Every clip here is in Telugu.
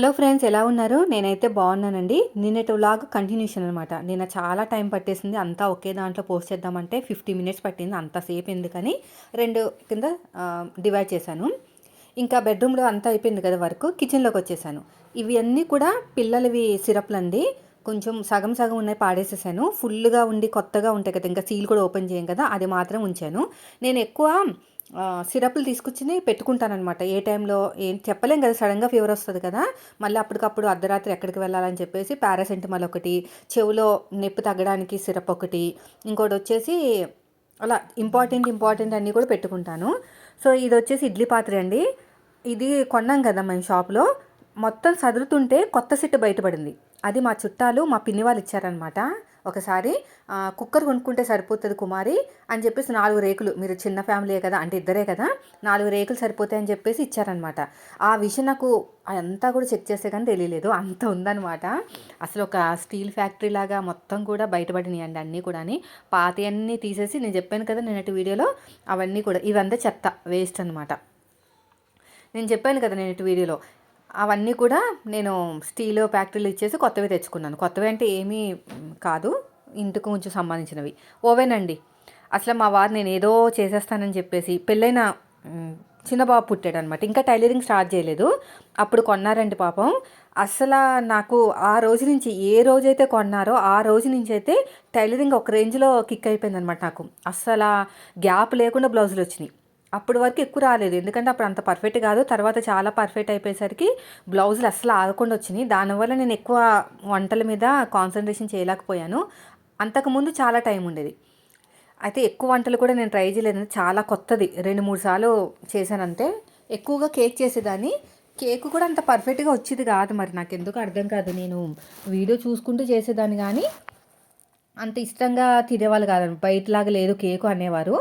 హలో ఫ్రెండ్స్ ఎలా ఉన్నారు? నేనైతే బాగున్నానండి. నిన్నటి వ్లాగ్ కంటిన్యూషన్ అనమాట నిన్న చాలా టైం పట్టేసింది. అంతా ఒకే దాంట్లో పోస్ట్ చేద్దామంటే ఫిఫ్టీ మినిట్స్ పట్టింది. అంతసేపు ఎందుకని రెండు కింద డివైడ్ చేశాను. ఇంకా బెడ్రూమ్లో అంతా అయిపోయింది కదా వరకు. కిచెన్లోకి వచ్చేసాను. ఇవన్నీ కూడా పిల్లలవి సిరప్లు అండి కొంచెం సగం సగం ఉన్నాయి పాడేసేసాను. ఫుల్గా ఉండి కొత్తగా ఉంటాయి కదా. ఇంకా సీల్ కూడా ఓపెన్ చేయం కదా. అది మాత్రం ఉంచాను. నేను ఎక్కువ సిరప్లు తీసుకొచ్చింది పెట్టుకుంటానమాట ఏ టైంలో ఏం చెప్పలేం కదా సడన్గా ఫీవర్ వస్తుంది కదా. మళ్ళీ అప్పటికప్పుడు అర్ధరాత్రి ఎక్కడికి వెళ్ళాలని చెప్పేసి పారాసెంటమాల్ ఒకటి చెవిలో నొప్పి తగ్గడానికి సిరప్ ఒకటి ఇంకోటి వచ్చేసి అలా ఇంపార్టెంట్ ఇంపార్టెంట్ అన్నీ కూడా పెట్టుకుంటాను. సో ఇది వచ్చేసి ఇడ్లీ పాత్ర అండి. ఇది కొన్నాం కదా మేము షాప్లో. మొత్తం సదురుతుంటే కొత్త సెట్ బయటపడింది. అది మా చుట్టాలు మా పిన్ని వాళ్ళు ఇచ్చారనమాట ఒకసారి కుక్కర్ కొనుక్కుంటే సరిపోతుంది కుమారి అని చెప్పేసి నాలుగు రేకులు మీరు చిన్న ఫ్యామిలీయే కదా అంటే ఇద్దరే కదా నాలుగు రేకులు సరిపోతాయని చెప్పేసి ఇచ్చారనమాట ఆ విషయం నాకు అంతా కూడా చెక్ చేస్తే కానీ తెలియలేదు అంత ఉందనమాట అసలు ఒక స్టీల్ ఫ్యాక్టరీ లాగా మొత్తం కూడా బయటపడినాయి అండి అన్నీ కూడా పాత అన్నీ తీసేసి నేను చెప్పాను కదా నిన్నటి వీడియోలో అవన్నీ కూడా ఇవంతా చెత్త వేస్ట్ అనమాట నేను చెప్పాను కదా నేను వీడియోలో అవన్నీ కూడా నేను స్టీల్ ఫ్యాక్టరీలు ఇచ్చేసి కొత్తవి తెచ్చుకున్నాను. కొత్తవి అంటే ఏమీ కాదు ఇంటికి కొంచెం సంబంధించినవి. ఓవెన్ అండి. అసలు మా వారు నేను ఏదో చేసేస్తానని చెప్పేసి పెళ్ళైన చిన్న బాబు పుట్టాడు అనమాట ఇంకా టైలరింగ్ స్టార్ట్ చేయలేదు. అప్పుడు కొన్నారండి పాపం. అసలు నాకు ఆ రోజు నుంచి ఏ రోజైతే కొన్నారో ఆ రోజు నుంచి అయితే టైలరింగ్ ఒక రేంజ్లో కిక్ అయిపోయింది అనమాట నాకు. అస్సలు గ్యాప్ లేకుండా బ్లౌజులు వచ్చినాయి. అప్పటి వరకు ఎక్కువ రాలేదు. ఎందుకంటే అప్పుడు అంత పర్ఫెక్ట్ కాదు. తర్వాత చాలా పర్ఫెక్ట్ అయిపోయేసరికి బ్లౌజులు అస్సలు ఆగకుండా వచ్చినాయి. దానివల్ల నేను ఎక్కువ వంటల మీద కాన్సన్ట్రేషన్ చేయలేకపోయాను. అంతకుముందు చాలా టైం ఉండేది. అయితే ఎక్కువ వంటలు కూడా నేను ట్రై చేయలేదు. చాలా కొత్తది. రెండు మూడు సార్లు చేశానంటే ఎక్కువగా కేక్ చేసేదాన్ని. కేక్ కూడా అంత పర్ఫెక్ట్గా వచ్చేది కాదు మరి. నాకు ఎందుకు అర్థం కాదు. నేను వీడియో చూసుకుంటూ చేసేదాన్ని కానీ అంత ఇష్టంగా తినేవాళ్ళు కాదు. బయటలాగా లేదు కేకు అనేవారు.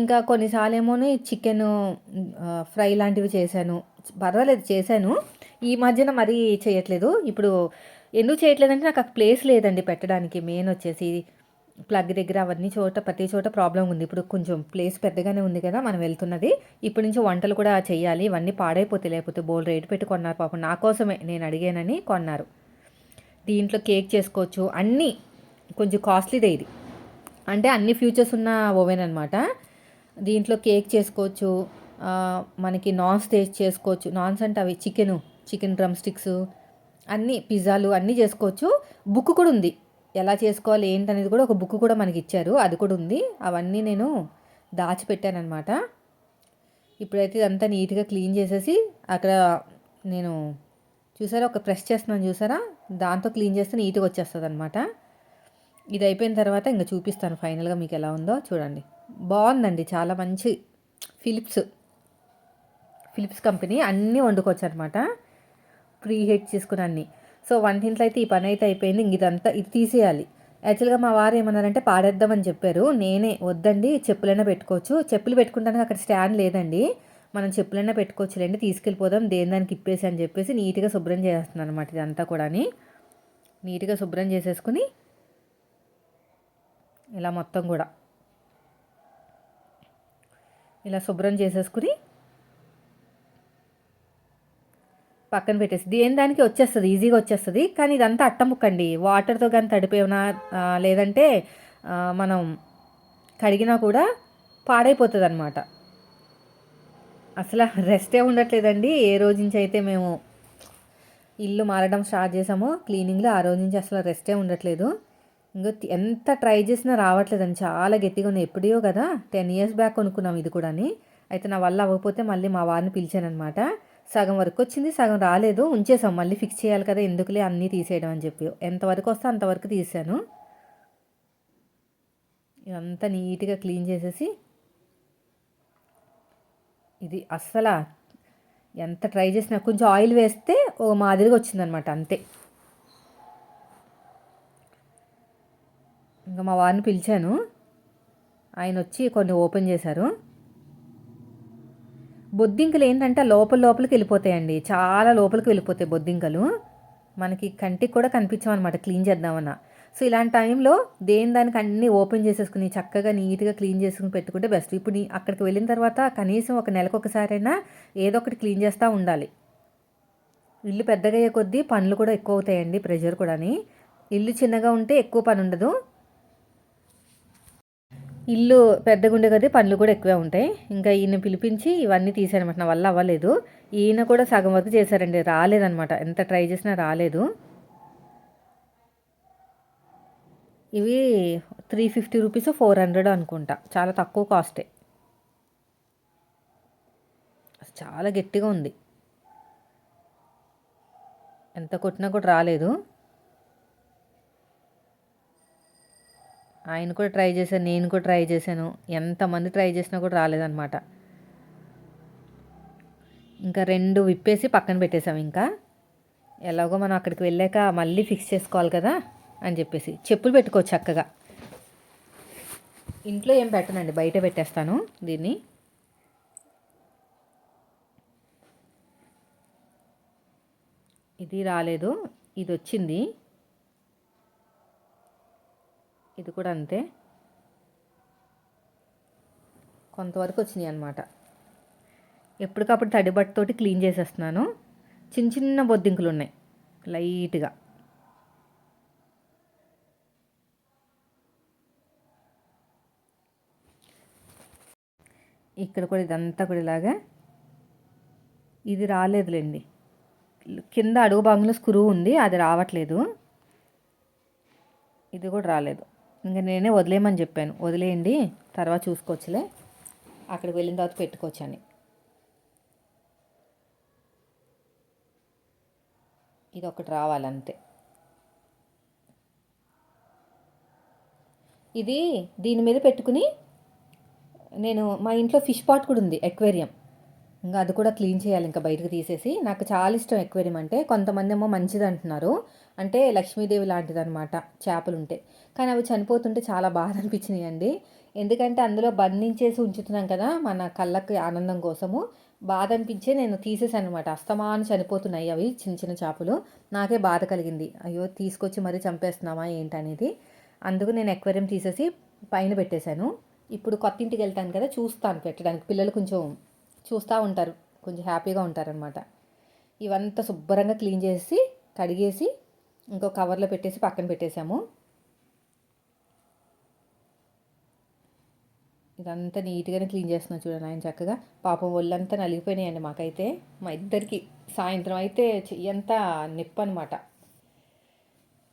ఇంకా కొన్నిసార్లు ఏమో చికెన్ ఫ్రై లాంటివి చేశాను. పర్వాలేదు చేశాను. ఈ మధ్యన మరీ చేయట్లేదు. ఇప్పుడు ఎందుకు చేయట్లేదంటే నాకు ప్లేస్ లేదండి పెట్టడానికి. మెయిన్ వచ్చేసి ప్లగ్ దగ్గర అవన్నీ చోట ప్రతి చోట ప్రాబ్లం ఉంది. ఇప్పుడు కొంచెం ప్లేస్ పెద్దగానే ఉంది కదా మనం వెళ్తున్నది. ఇప్పటి నుంచి వంటలు కూడా చేయాలి. ఇవన్నీ పాడైపోతే లేకపోతే బోల్ రేటు పెట్టి కొన్నారు. పాపం నా కోసమే నేను అడిగానని కొన్నారు. దీంట్లో కేక్ చేసుకోవచ్చు. అన్నీ కొంచెం కాస్ట్లీదే ఇది. అంటే అన్ని ఫ్యూచర్స్ ఉన్న ఓవెన్ అనమాట దీంట్లో కేక్ చేసుకోవచ్చు మనకి నాన్స్ టేస్ట్ చేసుకోవచ్చు. నాన్స్ అంటే అవి చికెను చికెన్ డ్రమ్ స్టిక్స్ అన్నీ పిజ్జాలు అన్నీ చేసుకోవచ్చు. బుక్ కూడా ఉంది. ఎలా చేసుకోవాలి ఏంటనేది కూడా ఒక బుక్ కూడా మనకి ఇచ్చారు. అది కూడా ఉంది. అవన్నీ నేను దాచిపెట్టానమాట ఇప్పుడైతే ఇదంతా నీట్గా క్లీన్ చేసేసి అక్కడ నేను చూసారా ఒక ప్రెస్ చేస్తున్నాను చూసారా? దాంతో క్లీన్ చేస్తే నీట్గా వచ్చేస్తుంది అనమాట ఇది అయిపోయిన తర్వాత ఇంకా చూపిస్తాను ఫైనల్గా మీకు ఎలా ఉందో. చూడండి. బాగుందండి. చాలా మంచి ఫిలిప్స్. ఫిలిప్స్ కంపెనీ అన్నీ వండుకోవచ్చు అనమాట ప్రీ హీట్ చేసుకుని అన్నీ. సో వంటింట్లో అయితే ఈ పని అయితే అయిపోయింది. ఇంక ఇదంతా ఇది తీసేయాలి. యాక్చువల్గా మా వారు ఏమన్నారంటే పాడేద్దామని చెప్పారు. నేనే వద్దండి. చెప్పులైనా పెట్టుకోవచ్చు. చెప్పులు పెట్టుకుంటానికి అక్కడ స్టాండ్ లేదండి. మనం చెప్పులైనా పెట్టుకోవచ్చులేండి. తీసుకెళ్ళిపోదాం. దేని దానికి ఇప్పేసి అని చెప్పేసి నీట్గా శుభ్రం చేస్తున్నాను అనమాట ఇదంతా కూడా నీట్గా శుభ్రం చేసేసుకుని ఇలా మొత్తం కూడా. ఇలా శుభ్రం చేసేసుకుని పక్కన పెట్టేసి దేని దానికి వచ్చేస్తుంది? ఈజీగా వచ్చేస్తుంది. కానీ ఇదంతా అట్టముక్కండి. వాటర్తో కానీ తడిపేమన్నా లేదంటే మనం కడిగినా కూడా పాడైపోతుంది అనమాట అసలు రెస్టే ఉండట్లేదండి. ఏ రోజు నుంచి అయితే మేము ఇల్లు మారడం స్టార్ట్ చేసామో క్లీనింగ్లో ఆ రోజు నుంచి అసలు రెస్టే ఉండట్లేదు. ఇంకా ఎంత ట్రై చేసినా రావట్లేదని చాలా గట్టిగా ఉంది. ఎప్పుడో కదా టెన్ ఇయర్స్ బ్యాక్ కొనుక్కున్నాం ఇది కూడా అయితే నా వల్ల అవ్వకపోతే మళ్ళీ మా వారిని పిలిచానమాట సగం వరకు వచ్చింది సగం రాలేదు. ఉంచేసాం మళ్ళీ ఫిక్స్ చేయాలి కదా ఎందుకులే అన్నీ తీసేయడం అని చెప్పి. ఎంతవరకు వస్తే అంతవరకు తీసాను. ఇదంతా నీట్గా క్లీన్ చేసేసి. ఇది అస్సలు ఎంత ట్రై చేసినా కొంచెం ఆయిల్ వేస్తే ఓ మాదిరిగా వచ్చిందనమాట అంతే. ఇంకా మా వారిని పిలిచాను. ఆయన వచ్చి కొన్ని ఓపెన్ చేశారు. బొద్దింకలు ఏంటంటే లోపల లోపలికి వెళ్ళిపోతాయండి. చాలా లోపలికి వెళ్ళిపోతాయి బొద్దింకలు. మనకి కంటికి కూడా కనిపించామన్నమాట క్లీన్ చేద్దామన్నా. సో ఇలాంటి టైంలో దేని దానికి అన్నీ ఓపెన్ చేసేసుకుని చక్కగా నీట్గా క్లీన్ చేసుకుని పెట్టుకుంటే బెస్ట్. ఇప్పుడు అక్కడికి వెళ్ళిన తర్వాత కనీసం ఒక నెలకు ఒకసారైనా ఏదో ఒకటి క్లీన్ చేస్తూ ఉండాలి. ఇల్లు పెద్దగా అయ్యే కొద్దీ పనులు కూడా ఎక్కువ అవుతాయండి ప్రెషర్ కూడాని. ఇల్లు చిన్నగా ఉంటే ఎక్కువ పని ఉండదు. ఇల్లు పెద్దగా ఉండే కదా పనులు కూడా ఎక్కువే ఉంటాయి. ఇంకా ఈయన పిలిపించి ఇవన్నీ తీసారనమాట నా వల్ల అవ్వలేదు. ఈయన కూడా సగం వరకు చేశారండి. రాలేదనమాట ఎంత ట్రై చేసినా రాలేదు. ఇవి three fifty rupees four hundred అనుకుంటా. చాలా తక్కువ కాస్టే. చాలా గట్టిగా ఉంది. ఎంత కొట్టినా కూడా రాలేదు. ఆయన కూడా ట్రై చేశాను నేను కూడా ట్రై చేశాను. ఎంతమంది ట్రై చేసినా కూడా రాలేదన్నమాట. ఇంకా రెండు విప్పేసి పక్కన పెట్టేశాం ఇంకా. ఎలాగో మనం అక్కడికి వెళ్ళాక మళ్ళీ ఫిక్స్ చేసుకోవాలి కదా అని చెప్పేసి. చెప్పులు పెట్టుకోవచ్చు చక్కగా. ఇంట్లో ఏం పెట్టనండి బయట పెట్టేస్తాను దీన్ని. ఇది రాలేదు ఇది వచ్చింది. ఇది కూడా అంతే. కొంతవరకు వచ్చినాయి అనమాట ఎప్పటికప్పుడు తడి బట్టతోటి క్లీన్ చేసేస్తున్నాను. చిన్న చిన్న బొద్దింకులు ఉన్నాయి. లైట్గా. ఇక్కడ కూడా ఇదంతా కూడా ఇలాగా. ఇది రాలేదులేండి. కింద అడుగు భాగంలో స్క్రూ ఉంది. అది రావట్లేదు. ఇది కూడా రాలేదు. ఇంకా నేనే వదిలేయమని చెప్పాను. వదిలేయండి తర్వాత చూసుకోవచ్చులే. అక్కడికి వెళ్ళిన తర్వాత పెట్టుకోవచ్చని. ఇది ఒకటి రావాలంతే. ఇది దీని మీద పెట్టుకుని నేను మా ఇంట్లో ఫిష్ పాట్ కూడా ఉంది ఎక్వేరియం ఇంకా అది కూడా క్లీన్ చేయాలి ఇంకా బయటకు తీసేసి. నాకు చాలా ఇష్టం ఎక్వేరియం అంటే కొంతమంది ఏమో మంచిది అంటున్నారు అంటే లక్ష్మీదేవి లాంటిది అనమాట చేపలు ఉంటే కానీ అవి చనిపోతుంటే చాలా బాధ అనిపించినాయి అండి ఎందుకంటే అందులో బంధించేసి ఉంచుతున్నాం కదా మన కళ్ళకి ఆనందం కోసము. బాధ అనిపించే నేను తీసేసాను అనమాట అస్తమాను చనిపోతున్నాయి అవి చిన్న చిన్న చేపలు. నాకే బాధ కలిగింది. అయ్యో తీసుకొచ్చి మరీ చంపేస్తున్నామా ఏంటనేది. అందుకు నేను ఎక్వేరియం తీసేసి పైన పెట్టేశాను. ఇప్పుడు కొత్త ఇంటికి వెళ్తాను కదా చూస్తాను పెట్టడానికి. పిల్లలు కొంచెం చూస్తూ ఉంటారు. కొంచెం హ్యాపీగా ఉంటారనమాట ఇవంతా శుభ్రంగా క్లీన్ చేసి కడిగేసి ఇంకో కవర్లో పెట్టేసి పక్కన పెట్టేశాము ఇదంతా నీట్గానే క్లీన్ చేస్తున్నాం చూడండి ఆయన చక్కగా. పాపం ఒళ్ళంతా నలిగిపోయినాయండి మాకైతే. మా ఇద్దరికి సాయంత్రం అయితే చెయ్యంతా నిప్పు అనమాట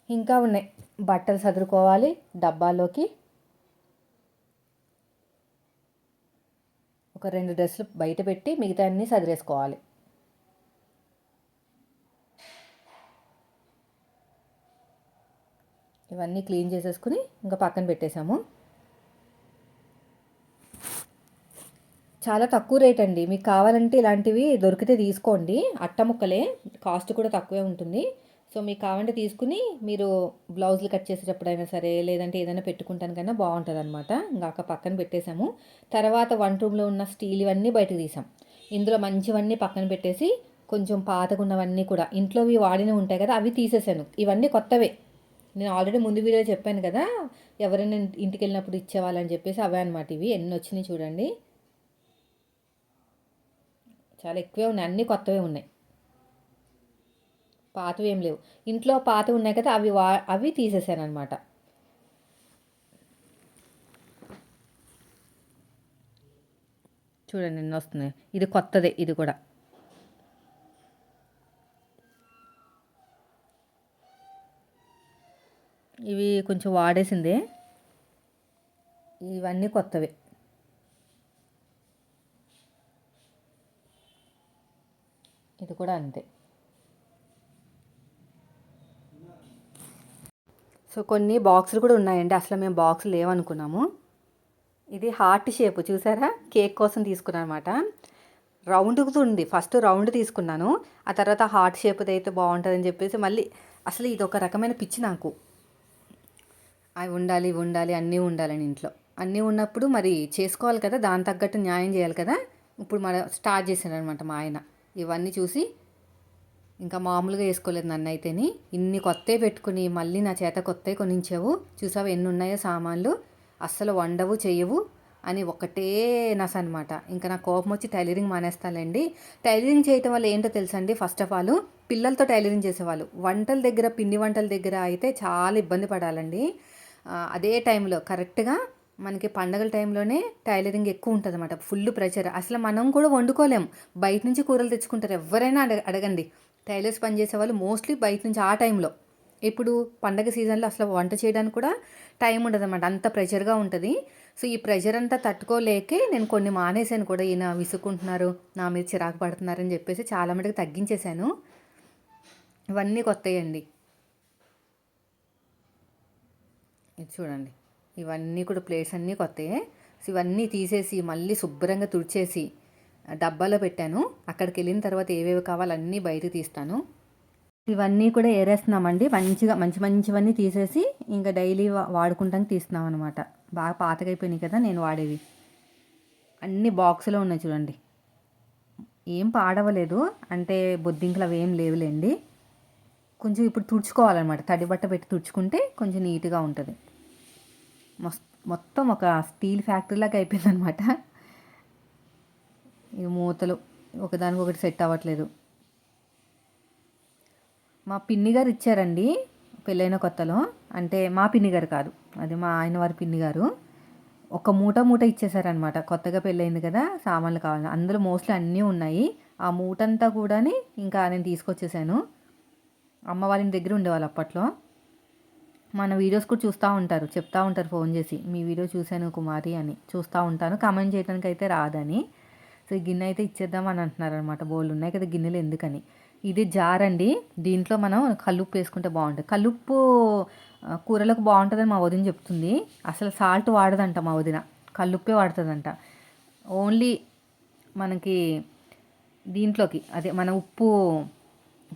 ఇంకా ఉన్నాయి. బట్టలు సదురుకోవాలి. డబ్బాలోకి ఒక రెండు డ్రెస్సులు బయట పెట్టి మిగతా అన్నీ సదిరేసుకోవాలి. ఇవన్నీ క్లీన్ చేసేసుకుని ఇంకా పక్కన పెట్టేశాము. చాలా తక్కువ రేట్ అండి. మీకు కావాలంటే ఇలాంటివి దొరికితే తీసుకోండి. అట్ట ముక్కలే. కాస్ట్ కూడా తక్కువే ఉంటుంది. సో మీకు కావాలంటే తీసుకుని మీరు బ్లౌజులు కట్ చేసేటప్పుడైనా సరే లేదంటే ఏదైనా పెట్టుకుంటాను కన్నా బాగుంటుంది అనమాట ఇంకా పక్కన పెట్టేశాము. తర్వాత వన్ రూమ్లో ఉన్న స్టీల్ ఇవన్నీ బయటకు తీసాం. ఇందులో మంచివన్నీ పక్కన పెట్టేసి కొంచెం పాతకున్నవన్నీ కూడా. ఇంట్లోవి వాడినవి ఉంటాయి కదా అవి తీసేసాను. ఇవన్నీ కొత్తవే. నేను ఆల్రెడీ ముందు వీడియో చెప్పాను కదా ఎవరైనా ఇంటికి వెళ్ళినప్పుడు ఇచ్చేవాళ్ళని చెప్పేసి అవే అనమాట ఇవి. ఎన్ని వచ్చినాయి చూడండి. చాలా ఎక్కువే ఉన్నాయి. అన్నీ కొత్తవే ఉన్నాయి. పాతవి ఏం లేవు. ఇంట్లో పాత ఉన్నాయి కదా అవి వా అవి తీసేసాను అనమాట చూడండి ఎన్ని వస్తున్నాయి. ఇది కొత్తదే ఇది కూడా. ఇవి కొంచెం వాడేసిందే. ఇవన్నీ కొత్తవే. ఇది కూడా అంతే. సో కొన్ని బాక్సులు కూడా ఉన్నాయండి. అసలు మేము బాక్సులు లేవనుకున్నాము. ఇది హార్ట్ షేప్ చూసారా? కేక్ కోసం తీసుకున్నాను అనమాట రౌండ్ ఉంది. ఫస్ట్ రౌండ్ తీసుకున్నాను. ఆ తర్వాత హార్ట్ షేప్ది అయితే బాగుంటుందని చెప్పేసి మళ్ళీ అసలు ఇది ఒక రకమైన పిచ్చి నాకు. అవి ఉండాలి ఇవి ఉండాలి అన్నీ ఉండాలని ఇంట్లో. అన్నీ ఉన్నప్పుడు మరి చేసుకోవాలి కదా దాని తగ్గట్టు న్యాయం చేయాలి కదా. ఇప్పుడు మన స్టార్ట్ చేశాను అనమాట మా ఆయన. ఇవన్నీ చూసి ఇంకా మామూలుగా వేసుకోలేదు నన్ను అయితేని ఇన్ని కొత్త పెట్టుకుని మళ్ళీ నా చేత కొత్త కొనించావు. చూసావు ఎన్ని ఉన్నాయో సామాన్లు? అస్సలు వండవు చేయవు అని ఒకటే నస అనమాట ఇంకా నా కోపం వచ్చి టైలరింగ్ మానేస్తానండి టైలరింగ్ చేయటం వల్ల ఏంటో తెలుసండి? ఫస్ట్ ఆఫ్ ఆల్ పిల్లలతో టైలరింగ్ చేసేవాళ్ళు. వంటల దగ్గర పిండి వంటల దగ్గర అయితే చాలా ఇబ్బంది పడాలండి. అదే టైంలో కరెక్ట్గా మనకి పండగల టైంలోనే టైలరింగ్ ఎక్కువ ఉంటుంది అనమాట ఫుల్ ప్రెషర్. అసలు మనం కూడా వండుకోలేం. బయట నుంచి కూరలు తెచ్చుకుంటారు. ఎవరైనా అడగ అడగండి. టైలర్స్ పనిచేసే వాళ్ళు మోస్ట్లీ బయట నుంచి ఆ టైంలో ఇప్పుడు పండగ సీజన్లో అసలు వంట చేయడానికి కూడా టైం ఉండదు అనమాట అంత ప్రెషర్గా ఉంటుంది. సో ఈ ప్రెషర్ అంతా తట్టుకోలేకే నేను కొన్ని మానేశాను కూడా. ఈయన విసుక్కుంటున్నారు నా మీద చిరాకు పడుతున్నారని చెప్పేసి చాలా మటుకు తగ్గించేశాను. ఇవన్నీ కొత్తయండి. ఇది చూడండి. ఇవన్నీ కూడా ప్లేట్స్ అన్నీ కొత్తయే. సో ఇవన్నీ తీసేసి మళ్ళీ శుభ్రంగా తుడిచేసి డబ్బాలో పెట్టాను. అక్కడికి వెళ్ళిన తర్వాత ఏవేవి కావాలో అన్నీ బయట తీస్తాను. ఇవన్నీ కూడా ఏరేస్తున్నామండి. మంచిగా మంచి మంచివన్నీ తీసేసి ఇంకా డైలీ వాడుకుంటానికి తీస్తున్నాం అనమాట బాగా పాతకైపోయినాయి కదా నేను వాడేవి. అన్ని బాక్సులో ఉన్నాయి చూడండి. ఏం పాడవలేదు. అంటే బొద్దింకలు అవి ఏం లేవులేండి. కొంచెం ఇప్పుడు తుడుచుకోవాలన్నమాట. తడి బట్ట పెట్టి తుడుచుకుంటే కొంచెం నీట్గా ఉంటుంది. మొత్తం ఒక స్టీల్ ఫ్యాక్టరీలాగా అయిపోయిందనమాట ఈ మూతలు ఒకదానికి ఒకటి సెట్ అవ్వట్లేదు. మా పిన్ని గారు ఇచ్చారండి పెళ్ళైన కొత్తలో. అంటే మా పిన్ని గారు కాదు అది మా ఆయన వారి పిన్ని గారు. ఒక మూట మూట ఇచ్చేసారనమాట కొత్తగా పెళ్ళయింది కదా సామాన్లు కావాలి అందులో మోస్ట్లీ అన్నీ ఉన్నాయి. ఆ మూటంతా కూడా ఇంకా నేను తీసుకొచ్చేసాను. అమ్మ వాళ్ళ దగ్గర ఉండేవాళ్ళు అప్పట్లో. మన వీడియోస్ కూడా చూస్తూ ఉంటారు చెప్తా ఉంటారు ఫోన్ చేసి. మీ వీడియో చూశాను కుమారి అని. చూస్తూ ఉంటాను కామెంట్ చేయడానికి అయితే రాదని. సో ఈ గిన్నె అయితే ఇచ్చేద్దామని అంటున్నారు అనమాట బోళ్ళు ఉన్నాయి కదా గిన్నెలు ఎందుకని? ఇది జార్ అండి. దీంట్లో మనం కల్లుప్పు వేసుకుంటే బాగుంటుంది. కల్లుప్పు కూరలకు బాగుంటుందని మా వదిన చెప్తుంది. అసలు సాల్ట్ వాడదంట మా వదిన. కల్లుప్పే వాడుతుందంట. ఓన్లీ మనకి దీంట్లోకి అదే మన ఉప్పు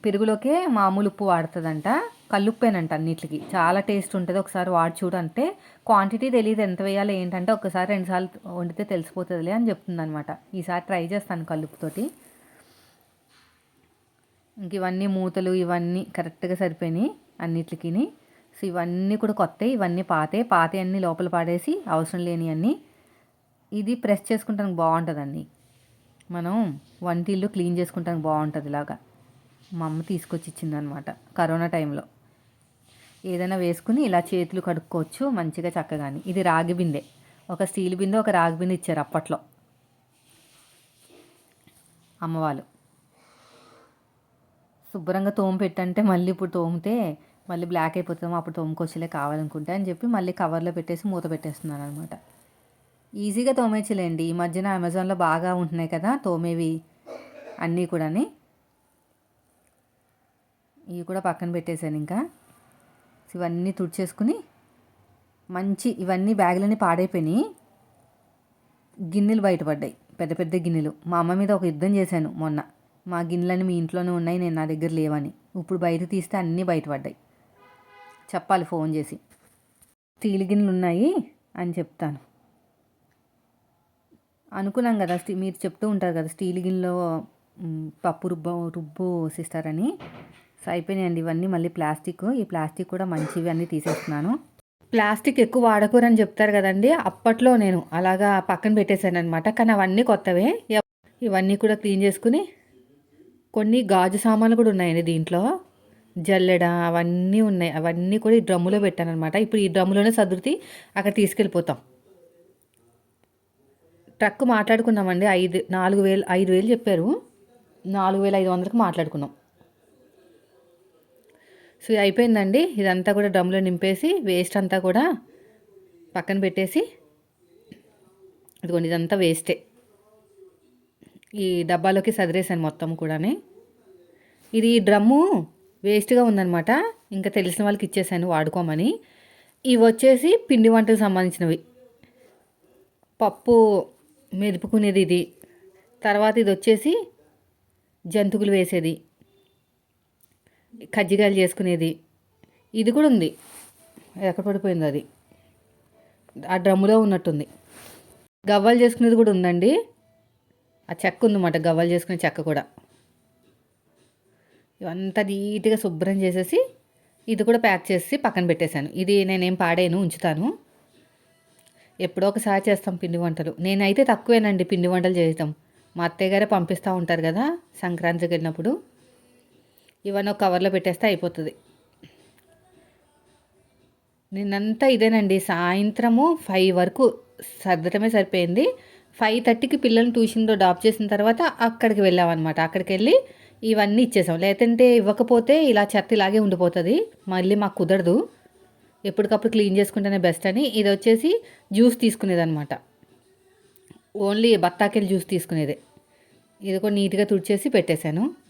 పెరుగులోకే మామూలు ఉప్పు వాడుతుందంట. కల్లుప్పేనంట అన్నిటికి చాలా టేస్ట్ ఉంటుంది. ఒకసారి వాడి చూడంటే క్వాంటిటీ తెలియదు ఎంత వేయాలో ఏంటంటే ఒకసారి రెండుసార్లు వండితే తెలిసిపోతుందిలే అని చెప్తుంది అనమాట ఈసారి ట్రై చేస్తాను కల్లుప్పుతోటి. ఇంక ఇవన్నీ మూతలు ఇవన్నీ కరెక్ట్గా సరిపోయినాయి అన్నిటికి సో ఇవన్నీ కూడా కొత్తవి ఇవన్నీ పాతే పాతే అన్నీ లోపల పాడేసి అవసరం లేని అన్నీ. ఇది ప్రెస్ చేసుకుంటానికి బాగుంటుందండి. మనం వంటిల్లు క్లీన్ చేసుకుంటానికి బాగుంటుంది ఇలాగా. మా అమ్మ తీసుకొచ్చి ఇచ్చిందనమాట కరోనా టైంలో. ఏదైనా వేసుకుని ఇలా చేతులు కడుక్కోవచ్చు మంచిగా చక్కగాని. ఇది రాగి బిందె. ఒక స్టీల్ బిందె ఒక రాగి బిందె ఇచ్చారు అప్పట్లో. అమ్మవాళ్ళు. శుభ్రంగా తోము పెట్టంటే మళ్ళీ ఇప్పుడు తోమితే మళ్ళీ బ్లాక్ అయిపోతాము అప్పుడు తోముకొచ్చలే కావాలనుకుంటే అని చెప్పి మళ్ళీ కవర్లో పెట్టేసి మూత పెట్టేస్తున్నాను అనమాట ఈజీగా తోమేచ్చలేండి. ఈ మధ్యన అమెజాన్లో బాగా ఉంటున్నాయి కదా తోమేవి అన్నీ కూడాని. ఇవి కూడా పక్కన పెట్టేశాను ఇంకా. ఇవన్నీ తుడిచేసుకుని మంచి ఇవన్నీ బ్యాగులన్నీ పాడైపోయినాయి. గిన్నెలు బయటపడ్డాయి పెద్ద పెద్ద గిన్నెలు. మా అమ్మ మీద ఒక యుద్ధం చేశాను మొన్న. మా గిన్నెలన్నీ మీ ఇంట్లోనే ఉన్నాయి నేను నా దగ్గర లేవని. ఇప్పుడు బయట తీస్తే అన్నీ బయటపడ్డాయి. చెప్పాలి ఫోన్ చేసి. స్టీల్ గిన్నెలు ఉన్నాయి అని చెప్తాను. అనుకున్నాం కదా స్టీ మీరు చెప్తూ ఉంటారు కదా స్టీల్ గిన్నెలో పప్పు రుబ్బ రుబ్బు సిస్టర్ అని. సో అయిపోయినాయండి ఇవన్నీ మళ్ళీ ప్లాస్టిక్. ఈ ప్లాస్టిక్ కూడా మంచివి అన్నీ తీసేస్తున్నాను. ప్లాస్టిక్ ఎక్కువ వాడకూరని చెప్తారు కదండి. అప్పట్లో నేను అలాగా పక్కన పెట్టేశాను అనమాట కానీ అవన్నీ కొత్తవే. ఇవన్నీ కూడా క్లీన్ చేసుకుని కొన్ని గాజు సామాన్లు కూడా ఉన్నాయండి దీంట్లో. జల్లెడ అవన్నీ ఉన్నాయి. అవన్నీ కూడా ఈ డ్రమ్ములో పెట్టాను అనమాట ఇప్పుడు ఈ డ్రమ్ములోనే సదురుతి అక్కడ తీసుకెళ్ళిపోతాం. ట్రక్ మాట్లాడుకున్నామండి. ఐదు నాలుగు వేలు ఐదు వేలు చెప్పారు. నాలుగు వేల ఐదు వందలకు మాట్లాడుకున్నాం. సో అయిపోయిందండి. ఇదంతా కూడా డ్రమ్లో నింపేసి వేస్ట్ అంతా కూడా పక్కన పెట్టేసి ఇదిగోండి ఇదంతా వేస్టే ఈ డబ్బాలోకి సదిరేసాను మొత్తం కూడాని. ఇది ఈ డ్రమ్ము వేస్ట్గా ఉందన్నమాట. ఇంకా తెలిసిన వాళ్ళకి ఇచ్చేసాను వాడుకోమని. ఇవి వచ్చేసి పిండి వంటకు సంబంధించినవి. పప్పు మెదుపుకునేది ఇది. తర్వాత ఇది వచ్చేసి జంతుకులు వేసేది. కజ్జికాయలు చేసుకునేది. ఇది కూడా ఉంది. ఎక్కడ పడిపోయింది అది. ఆ డ్రమ్ములో ఉన్నట్టుంది. గవ్వలు చేసుకునేది కూడా ఉందండి. ఆ చెక్క ఉందన్నమాట గవ్వలు చేసుకునే చెక్క కూడా. ఇవంతా నీట్గా శుభ్రం చేసేసి ఇది కూడా ప్యాక్ చేసి పక్కన పెట్టేశాను. ఇది నేనేం పాడేను ఉంచుతాను. ఎప్పుడో ఒకసారి చేస్తాం పిండి వంటలు. నేనైతే తక్కువేనండి పిండి వంటలు చేయటం. మా అత్తయ్య గారే పంపిస్తూ ఉంటారు కదా సంక్రాంతికి వెళ్ళినప్పుడు. ఇవన్నీ ఒక కవర్లో పెట్టేస్తే అయిపోతుంది. నిన్నంతా ఇదేనండి. సాయంత్రము ఫైవ్ వరకు సర్దటమే సరిపోయింది. ఫైవ్ థర్టీకి పిల్లల్ని ట్యూషన్లో డ్రాప్ చేసిన తర్వాత అక్కడికి వెళ్ళామన్నమాట. అక్కడికి వెళ్ళి ఇవన్నీ ఇచ్చేసాం. లేదంటే ఇవ్వకపోతే ఇలా చెత్త ఇలాగే ఉండిపోతుంది. మళ్ళీ మాకు కుదరదు. ఎప్పటికప్పుడు క్లీన్ చేసుకుంటేనే బెస్ట్ అని. ఇది వచ్చేసి జ్యూస్ తీసుకునేది అనమాట ఓన్లీ బత్తాకెళ్ళి జ్యూస్ తీసుకునేదే. ఇది కూడా నీట్గా తుడిచేసి పెట్టేశాను.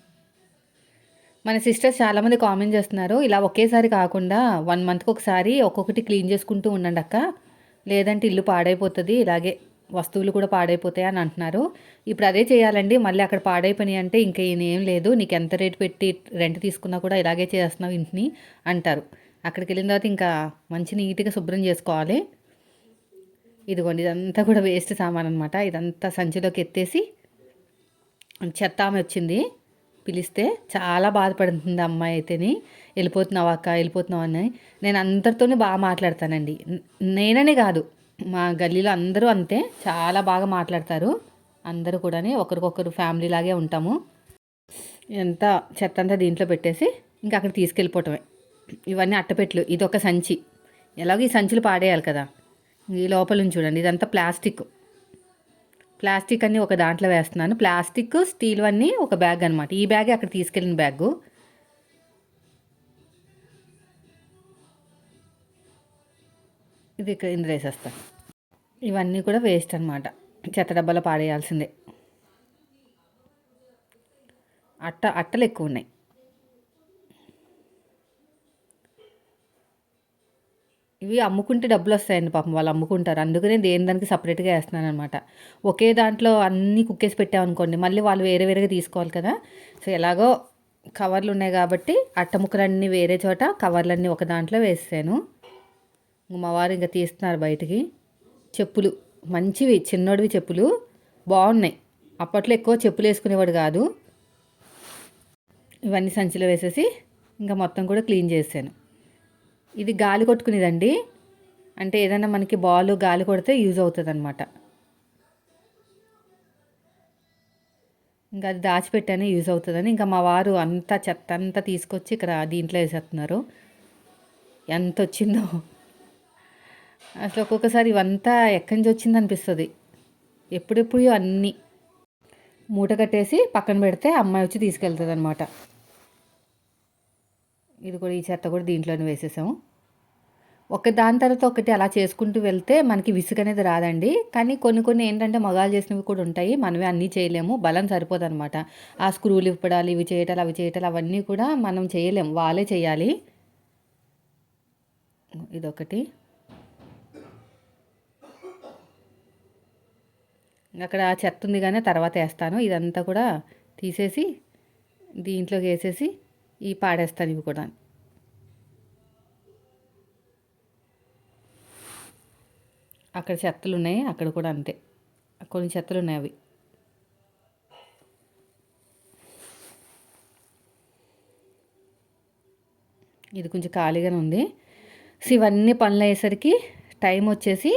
మన సిస్టర్స్ చాలామంది కామెంట్ చేస్తున్నారు ఇలా ఒకేసారి కాకుండా వన్ మంత్కి ఒకసారి ఒక్కొక్కటి క్లీన్ చేసుకుంటూ ఉండండి అక్క. లేదంటే ఇల్లు పాడైపోతుంది ఇలాగే వస్తువులు కూడా పాడైపోతాయి అని అంటున్నారు. ఇప్పుడు అదే చేయాలండి మళ్ళీ అక్కడ పాడైపోయినాయి అంటే ఇంకా ఏం లేదు నీకు ఎంత రేటు పెట్టి రెంట్ తీసుకున్నా కూడా ఇలాగే చేస్తున్నావు ఇంటిని అంటారు. అక్కడికి వెళ్ళిన తర్వాత ఇంకా మంచి నీట్గా శుభ్రం చేసుకోవాలి. ఇదిగోండి ఇదంతా కూడా వేస్ట్ సామాన్ అనమాట ఇదంతా సంచిలోకి ఎత్తేసి చెత్త ఆమె వచ్చింది. పిలిస్తే చాలా బాధపడుతుంది అమ్మాయి అయితేని. వెళ్ళిపోతున్నావు అక్క? వెళ్ళిపోతున్నావు అని. నేను అందరితోనే బాగా మాట్లాడతానండి. నేననే కాదు. మా గల్లీలో అందరూ అంతే. చాలా బాగా మాట్లాడతారు. అందరూ కూడా ఒకరికొకరు ఫ్యామిలీ లాగే ఉంటాము. ఎంత చెత్త అంతా దీంట్లో పెట్టేసి ఇంకా అక్కడ తీసుకెళ్ళిపోవటమే. ఇవన్నీ అట్టపెట్లు ఇది ఒక సంచి. ఎలాగో ఈ సంచులు పాడేయాలి కదా. ఈ లోపల నుంచి చూడండి. ఇదంతా ప్లాస్టిక్. ప్లాస్టిక్ అన్నీ ఒక దాంట్లో వేస్తున్నాను. ప్లాస్టిక్ స్టీల్ అన్నీ ఒక బ్యాగ్ అనమాట ఈ బ్యాగ్ అక్కడ తీసుకెళ్ళిన బ్యాగు. ఇది ఇక్కడ ఇందులో వేసేస్తాను ఇవన్నీ కూడా వేస్ట్ అనమాట చెత్త డబ్బాలో పాడేయాల్సిందే అట్ట అట్టలు ఎక్కువ ఉన్నాయి. ఇవి అమ్ముకుంటే డబ్బులు వస్తాయండి పాపం వాళ్ళు అమ్ముకుంటారు. అందుకనే దేని దానికి సపరేట్గా వేస్తున్నాను అనమాట ఒకే దాంట్లో అన్నీ కుక్కేసి పెట్టామనుకోండి మళ్ళీ వాళ్ళు వేరే వేరేగా తీసుకోవాలి కదా. సో ఎలాగో కవర్లు ఉన్నాయి కాబట్టి అట్టముక్కలన్నీ వేరే చోట కవర్లన్నీ ఒక దాంట్లో వేసాను మా వారు ఇంకా తీస్తున్నారు బయటికి. చెప్పులు మంచివి చిన్నోడివి చెప్పులు బాగున్నాయి. అప్పట్లో ఎక్కువ చెప్పులు వేసుకునేవాడు కాదు. ఇవన్నీ సంచిలో వేసేసి ఇంకా మొత్తం కూడా క్లీన్ చేశాను ఇది గాలి కొట్టుకునేదండి. అంటే ఏదైనా మనకి బాల్ గాలి కొడితే యూజ్ అవుతుంది అనమాట ఇంకా అది దాచిపెట్టానే యూజ్ అవుతుందని ఇంకా మా వారు అంతా చెత్త అంతా తీసుకొచ్చి ఇక్కడ దీంట్లో వేసేస్తున్నారు. ఎంత వచ్చిందో. అసలు ఒక్కొక్కసారి ఇవంతా ఎక్కడి నుంచి వచ్చింది అనిపిస్తుంది. ఎప్పుడెప్పుడు అన్నీ. మూట కట్టేసి పక్కన పెడితే అమ్మాయి వచ్చి తీసుకెళ్తుంది అనమాట ఇది కూడా ఈ చెత్త కూడా దీంట్లోనే వేసేసాము. ఒక దాని తర్వాత ఒకటి అలా చేసుకుంటూ వెళ్తే మనకి విసుగు అనేది రాదండి. కానీ కొన్ని కొన్ని ఏంటంటే మగాలు చేసినవి కూడా ఉంటాయి. మనమే అన్నీ చేయలేము. బలం సరిపోదు అనమాట ఆ స్క్రూలు ఇప్పడాలి ఇవి చేయటాలు అవి చేయటాలు అవన్నీ కూడా మనం చేయలేము. వాళ్ళే చేయాలి. ఇదొకటి. అక్కడ చెత్త ఉంది కానీ తర్వాత వేస్తాను. ఇదంతా కూడా తీసేసి దీంట్లోకి వేసేసి ఈ పాడేస్తాను ఇవి కూడా. అక్కడ చెత్తలు ఉన్నాయి అక్కడ కూడా అంతే. కొన్ని చెత్తలు ఉన్నాయి అవి. ఇది కొంచెం ఖాళీగానే ఉంది. సో ఇవన్నీ పనులు అయ్యేసరికి టైం వచ్చేసి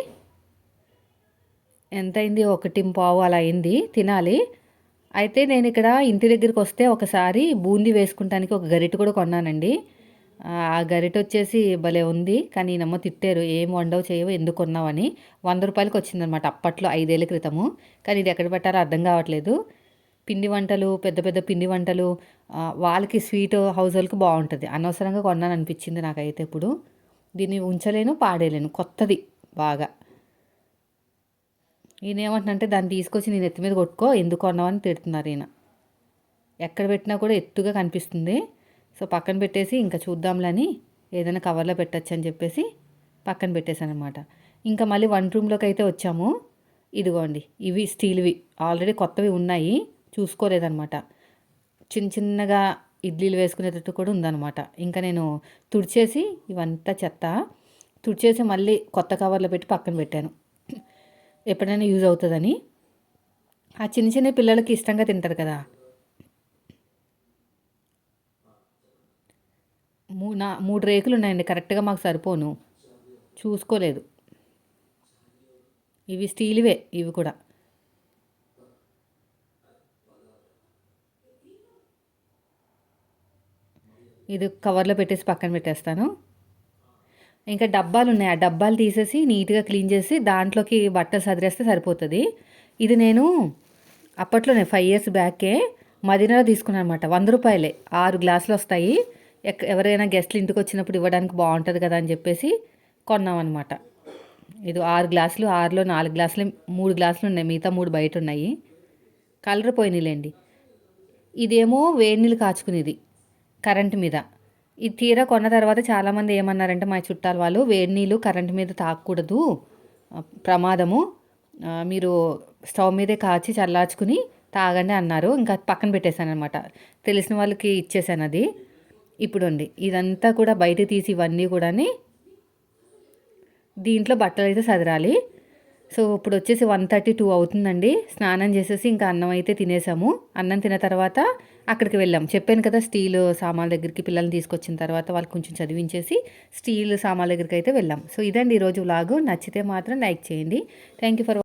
ఎంత అయింది ఒకటి పావు అలా అయింది. తినాలి. అయితే నేను ఇక్కడ ఇంటి దగ్గరికి వస్తే ఒకసారి బూందీ వేసుకుంటానికి ఒక గరిటె కూడా కొన్నానండి. ఆ గరిట వచ్చేసి భలే ఉంది కానీ నమ్మ తిట్టారు ఏం వండవు చేయవు ఎందుకు కొన్నావని వంద రూపాయలకి వచ్చిందనమాట అప్పట్లో ఐదేళ్ళ క్రితము. కానీ ఇది ఎక్కడ పెట్టారో అర్థం కావట్లేదు. పిండి వంటలు పెద్ద పెద్ద పిండి వంటలు వాళ్ళకి స్వీట్ హౌస్ వాళ్ళకి బాగుంటుంది. అనవసరంగా కొన్నాను అనిపించింది నాకైతే ఇప్పుడు. దీన్ని ఉంచలేను పాడేయలేను కొత్తది బాగా. ఈయన ఏమంటున్నంటే దాన్ని తీసుకొచ్చి నేను ఎత్తి మీద కొట్టుకో ఎందుకు కొన్నావని తిడుతున్నారు ఈయన. ఎక్కడ పెట్టినా కూడా ఎత్తుగా కనిపిస్తుంది. సో పక్కన పెట్టేసి ఇంకా చూద్దాంలని ఏదైనా కవర్లో పెట్టచ్చు అని చెప్పేసి పక్కన పెట్టేశాను అనమాట ఇంకా మళ్ళీ వన్ రూమ్లోకి అయితే వచ్చాము. ఇదిగోండి ఇవి స్టీల్వి. ఆల్రెడీ కొత్తవి ఉన్నాయి. చూసుకోలేదనమాట చిన్న చిన్నగా ఇడ్లీలు వేసుకునేటట్టు కూడా ఉందన్నమాట. ఇంకా నేను తుడిచేసి ఇవంతా చెత్త తుడిచేసి మళ్ళీ కొత్త కవర్లో పెట్టి పక్కన పెట్టాను. ఎప్పుడైనా యూజ్ అవుతుందని. ఆ చిన్న చిన్న పిల్లలకి ఇష్టంగా తింటారు కదా. మూ నా మూడు రేకులు ఉన్నాయండి. కరెక్ట్గా మాకు సరిపోను. చూసుకోలేదు. ఇవి స్టీల్వే ఇవి కూడా. ఇది కవర్లో పెట్టేసి పక్కన పెట్టేస్తాను. ఇంకా డబ్బాలు ఉన్నాయి. ఆ డబ్బాలు తీసేసి నీట్గా క్లీన్ చేసి దాంట్లోకి బట్టలు సదిరేస్తే సరిపోతుంది. ఇది నేను అప్పట్లోనే ఫైవ్ ఇయర్స్ బ్యాకే మదీనాలో తీసుకున్నాను అనమాట వంద రూపాయలే. ఆరు గ్లాసులు వస్తాయి. ఎక్క- ఎవరైనా గెస్ట్లు ఇంటికి వచ్చినప్పుడు ఇవ్వడానికి బాగుంటుంది కదా అని చెప్పేసి కొన్నామన్నమాట ఇది ఆరు గ్లాసులు ఆరులో నాలుగు గ్లాసులు మూడు గ్లాసులు ఉన్నాయి. మిగతా మూడు బయట ఉన్నాయి కలర్ పోయినాయిలేండి ఇదేమో వేడి నీళ్ళు కాచుకునేది కరెంట్ మీద. ఈ తీరా కొన్న తర్వాత చాలామంది ఏమన్నారంటే మా చుట్టాల వాళ్ళు వేడి నీళ్ళు కరెంట్ మీద తాగకూడదు ప్రమాదము. మీరు స్టవ్ మీదే కాచి చల్లార్చుకుని తాగండి అన్నారు. ఇంకా పక్కన పెట్టేశాను అనమాట తెలిసిన వాళ్ళకి ఇచ్చేసాను అది. ఇప్పుడు ఉంది ఇదంతా కూడా బయట తీసి ఇవన్నీ కూడాని దీంట్లో బట్టలు అయితే సదరాలి. సో ఇప్పుడు వచ్చేసి వన్ థర్టీ టూ అవుతుందండి. స్నానం చేసేసి ఇంకా అన్నం అయితే తినేసాము. అన్నం తిన్న తర్వాత అక్కడికి వెళ్ళాం. చెప్పాను కదా స్టీల్ సామాన్ దగ్గరికి పిల్లల్ని తీసుకొచ్చిన తర్వాత వాళ్ళకి కొంచెం చదివించేసి స్టీల్ సామాన్ దగ్గరికి అయితే వెళ్ళాం. సో ఇదండి ఈరోజు వ్లాగు. నచ్చితే మాత్రం లైక్ చేయండి. Thank you for